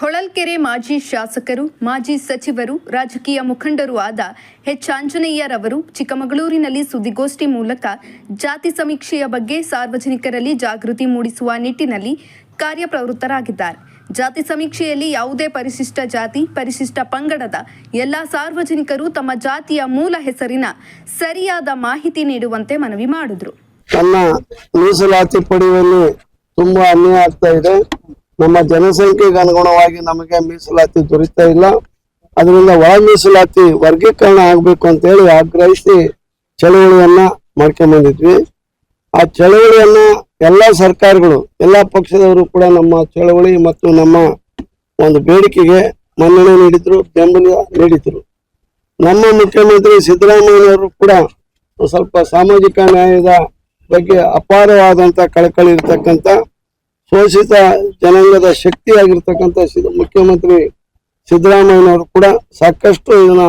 ಹೊಳಲ್ಕೆರೆ ಮಾಜಿ ಶಾಸಕರು, ಮಾಜಿ ಸಚಿವರು, ರಾಜಕೀಯ ಮುಖಂಡರು ಆದ ಎಚ್. ಆಂಜನೇಯರವರು ಚಿಕ್ಕಮಗಳೂರಿನಲ್ಲಿ ಸುದ್ದಿಗೋಷ್ಠಿ ಮೂಲಕ ಜಾತಿ ಸಮೀಕ್ಷೆಯ ಬಗ್ಗೆ ಸಾರ್ವಜನಿಕರಲ್ಲಿ ಜಾಗೃತಿ ಮೂಡಿಸುವ ನಿಟ್ಟಿನಲ್ಲಿ ಕಾರ್ಯಪ್ರವೃತ್ತರಾಗಿದ್ದಾರೆ. ಜಾತಿ ಸಮೀಕ್ಷೆಯಲ್ಲಿ ಯಾವುದೇ ಪರಿಶಿಷ್ಟ ಜಾತಿ, ಪರಿಶಿಷ್ಟ ಪಂಗಡದ ಎಲ್ಲ ಸಾರ್ವಜನಿಕರು ತಮ್ಮ ಜಾತಿಯ ಮೂಲ ಹೆಸರಿನ ಸರಿಯಾದ ಮಾಹಿತಿ ನೀಡುವಂತೆ ಮನವಿ ಮಾಡಿದ್ರು. ತನ್ನ ಮೀಸಲಾತಿ ಪಡೆಯುವಲ್ಲಿ ತುಂಬಾ ಅನ್ಯಾಯ ಆಗ್ತಾ ಇದೆ. ನಮ್ಮ ಜನಸಂಖ್ಯೆಗೆ ಅನುಗುಣವಾಗಿ ನಮಗೆ ಮೀಸಲಾತಿ ದೊರೀತಾ ಇಲ್ಲ. ಅದರಿಂದ ಒಳ ಮೀಸಲಾತಿ ವರ್ಗೀಕರಣ ಆಗಬೇಕು ಅಂತ ಹೇಳಿ ಆಗ್ರಹಿಸಿ ಚಳವಳಿಯನ್ನ ಮಾಡ್ಕೊಂಡ್ ಬಂದಿದ್ವಿ. ಆ ಚಳವಳಿಯನ್ನ ಎಲ್ಲಾ ಸರ್ಕಾರಗಳು, ಎಲ್ಲಾ ಪಕ್ಷದವರು ಕೂಡ ನಮ್ಮ ಚಳವಳಿ ಮತ್ತು ನಮ್ಮ ಒಂದು ಬೇಡಿಕೆಗೆ ಮನ್ನಣೆ ನೀಡಿದ್ರು, ಬೆಂಬಲ ನೀಡಿದ್ರು. ನಮ್ಮ ಮುಖ್ಯಮಂತ್ರಿ ಸಿದ್ದರಾಮಯ್ಯನವರು ಕೂಡ ಸ್ವಲ್ಪ ಸಾಮಾಜಿಕ ನ್ಯಾಯದ ಬಗ್ಗೆ ಅಪಾರವಾದಂತ ಕಳಕಳಿ ಇರ್ತಕ್ಕಂಥ ಶೋಷಿತ ಜನಾಂಗದ ಶಕ್ತಿಯಾಗಿರ್ತಕ್ಕಂಥ ಮುಖ್ಯಮಂತ್ರಿ ಸಿದ್ದರಾಮಯ್ಯನವರು ಕೂಡ ಸಾಕಷ್ಟು ಇದನ್ನ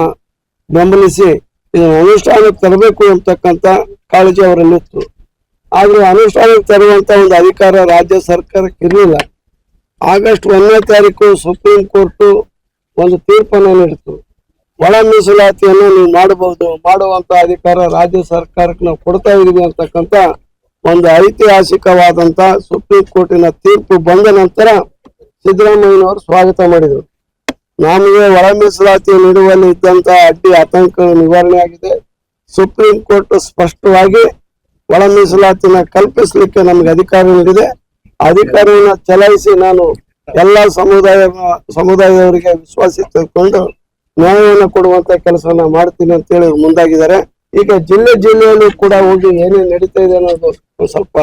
ಬೆಂಬಲಿಸಿ ಇದನ್ನ ಅನುಷ್ಠಾನಕ್ಕೆ ತರಬೇಕು ಅಂತಕ್ಕಂಥ ಕಾಳಜಿ ಅವರಲ್ಲಿತ್ತು ಆದ್ರೆ ಅನುಷ್ಠಾನಕ್ಕೆ ತರುವಂತ ಒಂದು ಅಧಿಕಾರ ರಾಜ್ಯ ಸರ್ಕಾರಕ್ಕೆ ಇರಲಿಲ್ಲ. ಆಗಸ್ಟ್ ಒಂದನೇ ತಾರೀಕು ಸುಪ್ರೀಂ ಕೋರ್ಟ್ ಒಂದು ತೀರ್ಪನ್ನು ನೀಡಿತು ಒಳ ಮೀಸಲಾತಿಯನ್ನು ನೀವು ಮಾಡಬಹುದು, ಮಾಡುವಂತ ಅಧಿಕಾರ ರಾಜ್ಯ ಸರ್ಕಾರಕ್ಕೆ ನಾವು ಕೊಡ್ತಾ ಇದೀವಿ ಅಂತಕ್ಕಂತ ಒಂದು ಐತಿಹಾಸಿಕವಾದಂತ ಸುಪ್ರೀಂ ಕೋರ್ಟಿನ ತೀರ್ಪು ಬಂದ ನಂತರ ಸಿದ್ದರಾಮಯ್ಯನವರು ಸ್ವಾಗತ ಮಾಡಿದರು. ನಮಗೆ ಒಳ ಮೀಸಲಾತಿ ನೀಡುವಲ್ಲಿ ಇದ್ದಂತ ಅಡ್ಡಿ ಆತಂಕ ನಿವಾರಣೆಯಾಗಿದೆ. ಸುಪ್ರೀಂ ಕೋರ್ಟ್ ಸ್ಪಷ್ಟವಾಗಿ ಒಳ ಮೀಸಲಾತಿನ ಕಲ್ಪಿಸಲಿಕ್ಕೆ ನಮಗೆ ಅಧಿಕಾರ ನೀಡಿದೆ. ಅಧಿಕಾರವನ್ನು ಚಲಾಯಿಸಿ ನಾನು ಎಲ್ಲ ಸಮುದಾಯ, ಸಮುದಾಯದವರಿಗೆ ವಿಶ್ವಾಸ ತೆಗೆದುಕೊಂಡು ನ್ಯಾಯವನ್ನು ಕೊಡುವಂತ ಕೆಲಸವನ್ನ ಮಾಡ್ತೀನಿ ಅಂತ ಹೇಳಿ ಮುಂದಾಗಿದ್ದಾರೆ. ಈಗ ಜಿಲ್ಲೆ ಜಿಲ್ಲೆಯಲ್ಲೂ ಕೂಡ ಹೋಗಿ ಏನೇನು ನಡೀತಾ ಇದೆ ಅನ್ನೋದು ಸ್ವಲ್ಪ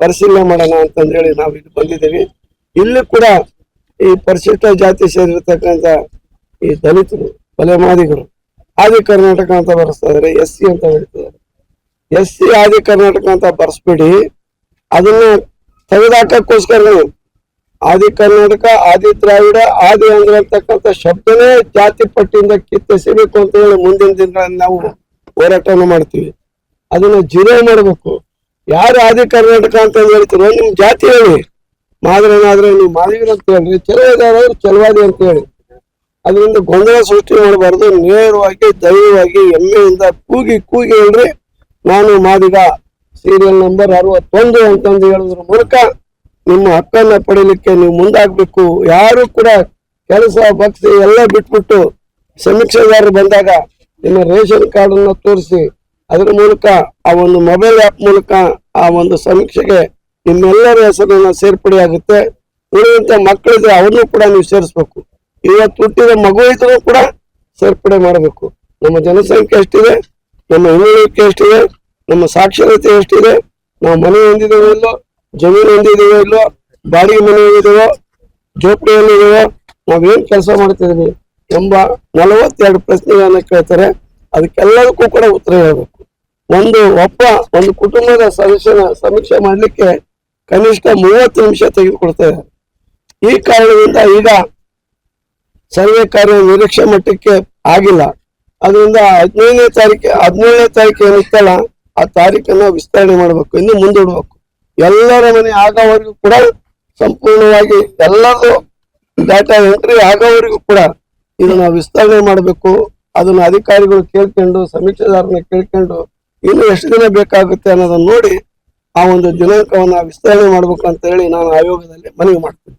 ಪರಿಶೀಲನೆ ಮಾಡೋಣ ಅಂತಂದೇಳಿ ನಾವು ಇಲ್ಲಿ ಬಂದಿದ್ದೀವಿ. ಇಲ್ಲಿ ಕೂಡ ಈ ಪರಿಶಿಷ್ಟ ಜಾತಿ ಸೇರಿರ್ತಕ್ಕಂಥ ಈ ದಲಿತರು, ಬಲೆಮಾದಿಗಳು, ಆದಿ ಕರ್ನಾಟಕ ಅಂತ ಬರೆಸ್ತಾ ಇದಾರೆ ಎಸ್ ಸಿ ಅಂತ ಹೇಳ್ತಿದ್ದಾರೆ. ಎಸ್ ಸಿ, ಆದಿ ಕರ್ನಾಟಕ ಅಂತ ಬರ್ಸ್ಬಿಡಿ. ಅದನ್ನ ತೆಗೆದಾಕೋಸ್ಕರ ಆದಿ ಕರ್ನಾಟಕ, ಆದಿ ದ್ರಾವಿಡ, ಆದಿ ಆಂಧ್ರ ಅಂತಕ್ಕಂಥ ಶಬ್ದನೇ ಜಾತಿ ಪಟ್ಟಿಯಿಂದ ಕಿತ್ತೆಸಿಬೇಕು ಅಂತ ಹೇಳಿ ಮುಂದಿನ ದಿನಗಳಲ್ಲಿ ನಾವು ಹೋರಾಟವನ್ನು ಮಾಡ್ತೀವಿ. ಅದನ್ನ ಜೀರೋ ಮಾಡಬೇಕು. ಯಾರು ಆದಿ ಕರ್ನಾಟಕ ಅಂತ ಹೇಳ್ತೀರೋ ನಿಮ್ ಜಾತಿ ಹೇಳಿ. ಮಾದರನಾದ್ರೆ ನೀವು ಮಾದಿಗರು ಅಂತ ಹೇಳ್ರಿ. ಚಲವಾದಿ ಅಂತ ಹೇಳಿ. ಅದರಿಂದ ಗೊಂದಲ ಸೃಷ್ಟಿ ಮಾಡಬಾರ್ದು. ನೇರವಾಗಿ, ದೈವವಾಗಿ ಎಮ್ಮೆಯಿಂದ ಕೂಗಿ ಕೂಗಿ ಹೇಳ್ರಿ. ನಾನು ಮಾದಿಗ ಸೀರಿಯಲ್ ನಂಬರ್ ಅರವತ್ತೊಂದು ಅಂತಂದು ಹೇಳೋದ್ರ ಮೂಲಕ ನಿಮ್ಮ ಹಕ್ಕನ್ನ ಪಡೀಲಿಕ್ಕೆ ನೀವು ಮುಂದಾಗ್ಬೇಕು. ಯಾರು ಕೂಡ ಕೆಲಸ, ಭಕ್ತಿ ಎಲ್ಲ ಬಿಟ್ಬಿಟ್ಟು ಸಮೀಕ್ಷೆದಾರರು ಬಂದಾಗ ನಿಮ್ಮ ರೇಷನ್ ಕಾರ್ಡ್ ಅನ್ನ ತೋರಿಸಿ ಅದ್ರ ಮೂಲಕ ಆ ಒಂದು ಮೊಬೈಲ್ ಆ್ಯಪ್ ಮೂಲಕ ಆ ಒಂದು ಸಮೀಕ್ಷೆಗೆ ನಿಮ್ಮೆಲ್ಲರ ಹೆಸರನ್ನು ಸೇರ್ಪಡೆ ಆಗುತ್ತೆ. ಉಳಿದಂತ ಮಕ್ಕಳಿದ್ರೆ ಅವ್ರನ್ನೂ ಕೂಡ ನೀವು ಸೇರಿಸ್ಬೇಕು. ಇವತ್ತು ಹುಟ್ಟಿದ ಮಗು ಇದ್ರೂ ಕೂಡ ಸೇರ್ಪಡೆ ಮಾಡಬೇಕು. ನಮ್ಮ ಜನಸಂಖ್ಯೆ ಎಷ್ಟಿದೆ, ನಮ್ಮ ಹಿಂದುಳಿಕೆ ಎಷ್ಟಿದೆ, ನಮ್ಮ ಸಾಕ್ಷರತೆ ಎಷ್ಟಿದೆ, ನಾವು ಮನೆ ಹೊಂದಿದ್ದೇವೆ ಇಲ್ಲೋ, ಜಮೀನು ಹೊಂದಿದ್ದೇವೆ ಇಲ್ಲೋ, ಬಾಡಿಗೆ ಮನೆ ಹೊಂದಿದ್ದೇವೋ ಜೋಪಡಿಯಲ್ಲಿದ್ದೇವೋ ನಾವೇನ್ ಕೆಲಸ ಮಾಡ್ತಿದ್ದೀವಿ ಎಂಬ ನಲವತ್ತೆರಡು ಪ್ರಶ್ನೆಗಳನ್ನ ಕೇಳ್ತಾರೆ. ಅದಕ್ಕೆಲ್ಲದಕ್ಕೂ ಕೂಡ ಉತ್ತರ ಹೇಳ್ಬೇಕು. ಒಂದು ಒಬ್ಬ, ಒಂದು ಕುಟುಂಬದ ಸದಸ್ಯನ ಸಮೀಕ್ಷೆ ಮಾಡಲಿಕ್ಕೆ ಕನಿಷ್ಠ ಮೂವತ್ತು ನಿಮಿಷ ತೆಗೆದುಕೊಡ್ತಾರೆ ಈ ಕಾರಣದಿಂದ ಈಗ ಸರ್ವೆ ಕಾರ್ಯ ನಿರೀಕ್ಷೆ ಮಟ್ಟಕ್ಕೆ ಆಗಿಲ್ಲ. ಅದರಿಂದ ಹದಿನೈದನೇ ತಾರೀಕು ಹದಿನೇಳನೇ ತಾರೀಕು ಏನಿತ್ತಲ್ಲ ಆ ತಾರೀಕನ್ನು ವಿಸ್ತರಣೆ ಮಾಡಬೇಕು, ಇನ್ನು ಮುಂದೂಡಬೇಕು. ಎಲ್ಲರ ಮನೆ ಆಗೋವರೆಗೂ ಕೂಡ ಸಂಪೂರ್ಣವಾಗಿ ಎಲ್ಲರೂ ಡಾಟಾ ಎಂಟ್ರಿ ಆಗೋವರೆಗೂ ಕೂಡ ಇದನ್ನ ವಿಸ್ತರಣೆ ಮಾಡಬೇಕು. ಅದನ್ನು ಅಧಿಕಾರಿಗಳು ಕೇಳ್ಕೊಂಡು ಸಮೀಕ್ಷೆದಾರನ ಕೇಳ್ಕೊಂಡು ಇನ್ನು ಎಷ್ಟು ದಿನ ಬೇಕಾಗುತ್ತೆ ಅನ್ನೋದನ್ನ ನೋಡಿ ಆ ಒಂದು ದಿನಾಂಕವನ್ನ ವಿಸ್ತರಣೆ ಮಾಡ್ಬೇಕು ಅಂತ ಹೇಳಿ ನಾನು ಆಯೋಗದಲ್ಲಿ ಮನವಿ ಮಾಡ್ತೀನಿ.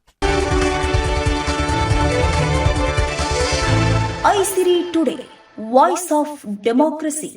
Aisiri today voice of democracy